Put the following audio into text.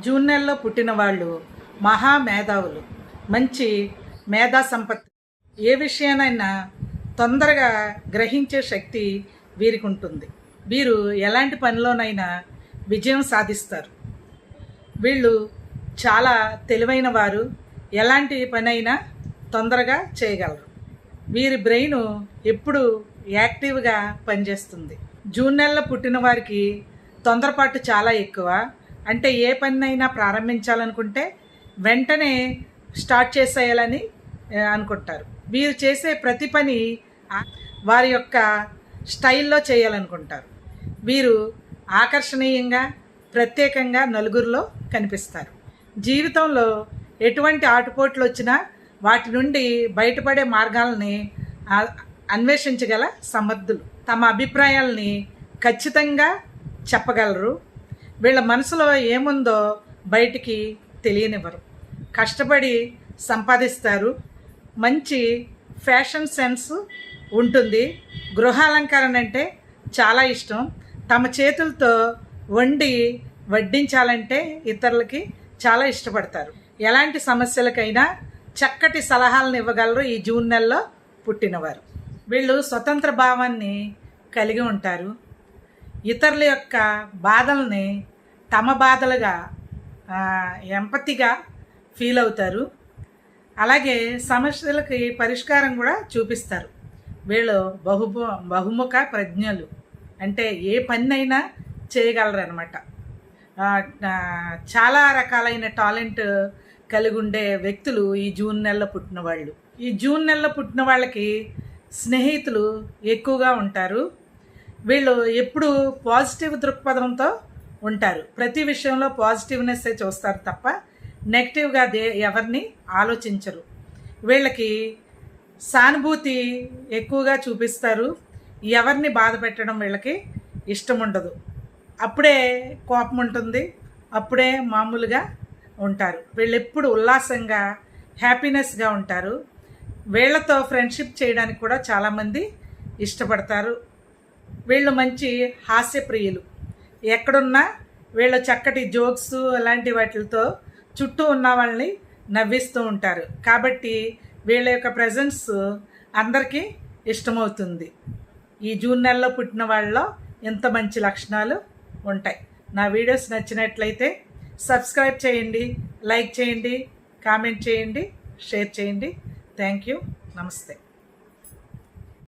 June నెలలో పుట్టిన వాళ్ళు మహా మేధావులు. మంచి మేధా సంపత్తి. ఏ విషయానైనా తొందరగా గ్రహించే శక్తి వీరికి ఉంటుంది. వీరు ఎలాంటి పనిలోనైనా విజయం సాధిస్తారు. వీళ్ళు చాలా తెలివైన వారు. ఎలాంటి పనైనా తొందరగా చేయగలరు. వీరి బ్రెయిన్ ఎప్పుడు యాక్టివ్గా పనిచేస్తుంది. జూన్ నెలలో పుట్టిన వారికి తొందరపాటు చాలా ఎక్కువ. అంటే ఏ పనినైనా ప్రారంభించాలనుకుంటే వెంటనే స్టార్ట్ చేసేయాలని అనుకుంటారు. వీరు చేసే ప్రతి పని వారి యొక్క స్టైల్లో చేయాలనుకుంటారు. వీరు ఆకర్షణీయంగా ప్రత్యేకంగా నలుగురిలో కనిపిస్తారు. జీవితంలో ఎటువంటి ఆటుపోట్లు వచ్చినా వాటి నుండి బయటపడే మార్గాలని అన్వేషించగల సమర్థులు. తమ అభిప్రాయాల్ని ఖచ్చితంగా చెప్పగలరు. వీళ్ళ మనసులో ఏముందో బయటికి తెలియనివ్వరు. కష్టపడి సంపాదిస్తారు. మంచి ఫ్యాషన్ సెన్స్ ఉంటుంది. గృహాలంకరణ అంటే చాలా ఇష్టం. తమ చేతులతో వండి వడ్డించాలంటే ఇతరులకి చాలా ఇష్టపడతారు. ఎలాంటి సమస్యలకైనా చక్కటి సలహాలను ఇవ్వగలరు ఈ జూన్ నెలలో పుట్టినవారు. వీళ్ళు స్వతంత్ర భావాన్ని కలిగి ఉంటారు. ఇతరుల యొక్క బాధల్ని తమ బాధలుగా ఎంపతిగా ఫీల్ అవుతారు. అలాగే సమస్యలకి పరిష్కారం కూడా చూపిస్తారు. వీళ్ళు బహు బహుముఖ ప్రజ్ఞలు. అంటే ఏ పన్నైనా చేయగలరనమాట చాలా రకాలైన టాలెంట్ కలిగి ఉండే వ్యక్తులు ఈ జూన్ నెలలో పుట్టిన వాళ్ళు. ఈ జూన్ నెలలో పుట్టిన వాళ్ళకి స్నేహితులు ఎక్కువగా ఉంటారు. వీళ్ళు ఎప్పుడు పాజిటివ్ దృక్పథంతో ఉంటారు. ప్రతి విషయంలో పాజిటివ్నెస్సే చూస్తారు తప్ప నెగిటివ్గా దే ఎవరిని ఆలోచించరు. వీళ్ళకి సానుభూతి ఎక్కువగా చూపిస్తారు. ఎవరిని బాధ పెట్టడం వీళ్ళకి ఇష్టం ఉండదు అప్పుడే కోపం ఉంటుంది అప్పుడే మామూలుగా ఉంటారు. వీళ్ళు ఎప్పుడు ఉల్లాసంగా హ్యాపీనెస్గా ఉంటారు. వీళ్ళతో ఫ్రెండ్షిప్ చేయడానికి కూడా చాలామంది ఇష్టపడతారు. వీళ్ళు మంచి హాస్యప్రియులు. ఎక్కడున్నా వీళ్ళ చక్కటి జోక్స్ అలాంటి వాటితో చుట్టూ ఉన్న వాళ్ళని నవ్విస్తూ ఉంటారు. కాబట్టి వీళ్ళ యొక్క ప్రజెన్స్ అందరికీ ఇష్టమవుతుంది. ఈ జూన్ నెలలో పుట్టిన వాళ్ళలో ఎంత మంచి లక్షణాలు ఉంటాయి. నా వీడియోస్ నచ్చినట్లయితే సబ్స్క్రైబ్ చేయండి లైక్ చేయండి కామెంట్ చేయండి షేర్ చేయండి. Thank you. నమస్తే.